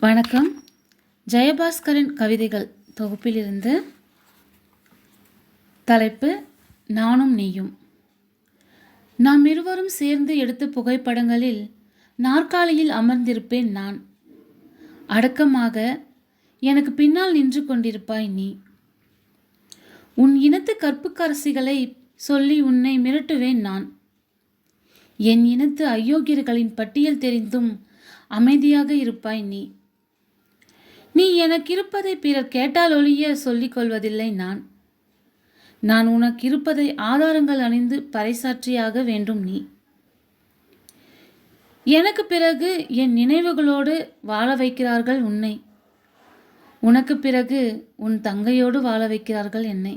வணக்கம். ஜெயபாஸ்கரின் கவிதைகள் தொகுப்பிலிருந்து தலைப்பு நானும் நீயும் நாம் இருவரும் சேர்ந்து எடுத்த புகைப்படங்களில் நாற்காலியில் அமர்ந்திருப்பேன் நான். அடக்கமாக எனக்கு பின்னால் நின்று கொண்டிருப்பாய் நீ. உன் இனத்து கற்புக்கரசிகளை சொல்லி உன்னை மிரட்டுவேன் நான். என் இனத்து அயோக்கியர்களின் பட்டியல் தெரிந்தும் அமைதியாக இருப்பாய் நீ. நீ எனக்கு இருப்பதை பிறர் கேட்டால் ஒழிய சொல்லிக் கொள்வதில்லை நான். நான் உனக்கு இருப்பதை ஆதாரங்கள் அணிந்து பறைசாற்றியாக வேண்டும் நீ. எனக்கு பிறகு என் நினைவுகளோடு வாழ வைக்கிறார்கள் உன்னை. உனக்கு பிறகு உன் தங்கையோடு வாழ வைக்கிறார்கள் என்னை.